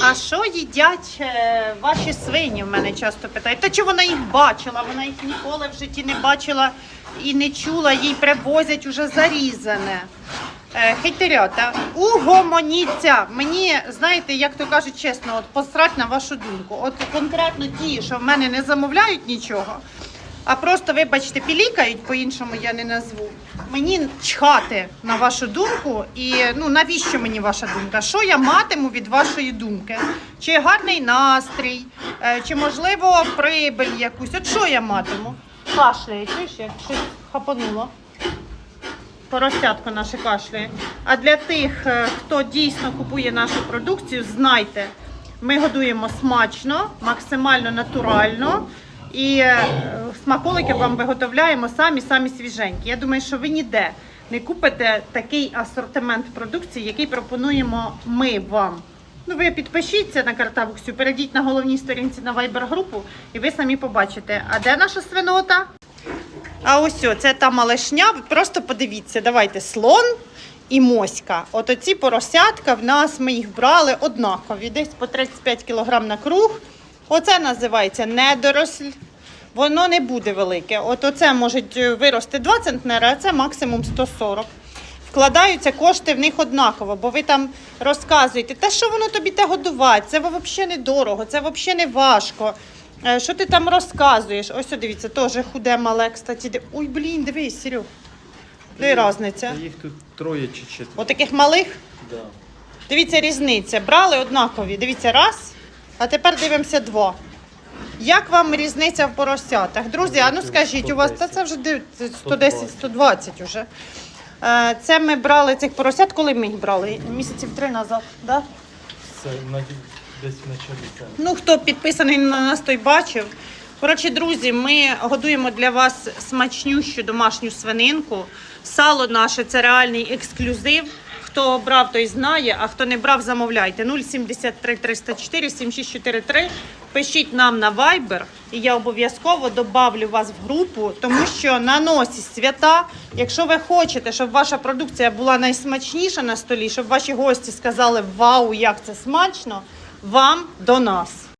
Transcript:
А що їдять е, ваші свині? В мене часто питають. Та чи вона їх бачила? Вона їх ніколи в житті не бачила і не чула, їй привозять уже зарізане. Е, Хейтерята, угомоніться. Мені, знаєте, як то кажуть чесно, от посрать на вашу думку. От конкретно ті, що в мене не замовляють нічого, а просто, вибачте, пілікають, по-іншому я не назву. Мені чхати на вашу думку, і ну навіщо мені ваша думка? Що я матиму від вашої думки? Чи гарний настрій, е, чи можливо прибиль якусь? От що я матиму? Кашляє, чуєш, як щось хапануло. Поросятко наше кашляє. А для тих, е, хто дійсно купує нашу продукцію, знайте, ми годуємо смачно, максимально натурально. І е, смаколики вам виготовляємо самі самі свіженькі. Я думаю, що ви ніде не купите такий асортимент продукції, який пропонуємо ми вам. Ну, ви підпишіться на картавуксю, перейдіть на головній сторінці на Viber групу, і ви самі побачите. А де наша свинота? А ось о, це та малешня. Ви просто подивіться, давайте слон і моська. От оці поросятка в нас ми їх брали однакові, десь по 35 кг на круг. Оце називається недоросль. Воно не буде велике. От оце може вирости 2 центнери, а це максимум 140. Вкладаються кошти в них однаково, бо ви там розказуєте, та що воно тобі те годувати? Це взагалі не дорого, це взагалі не важко. Е, Що ти там розказуєш? Ось дивіться, теж худе мале, кстати. Ой, блін, дивись, Серег. Де різниця? Їх тут троє чи четверо. Отаких малих. Да. Дивіться різниця. Брали однакові. Дивіться, раз, а тепер дивимося два. Як вам різниця в поросятах? Друзі, а ну скажіть, у вас та це вже 110, 120 вже. Е, Це ми брали цих поросят, коли ми їх брали? Місяців три назад. Да? Це на, десь в началі. Ну, хто підписаний на нас, той бачив. Коротше, друзі, ми годуємо для вас смачнющу домашню свининку. Сало наше це реальний ексклюзив. Хто брав, той знає, а хто не брав, замовляйте. 073 304 7643. Пишіть нам на Viber, і я обов'язково добавлю вас в групу, тому що на носі свята. Якщо ви хочете, щоб ваша продукція була найсмачніша на столі, щоб ваші гості сказали Вау, як це смачно! Вам до нас.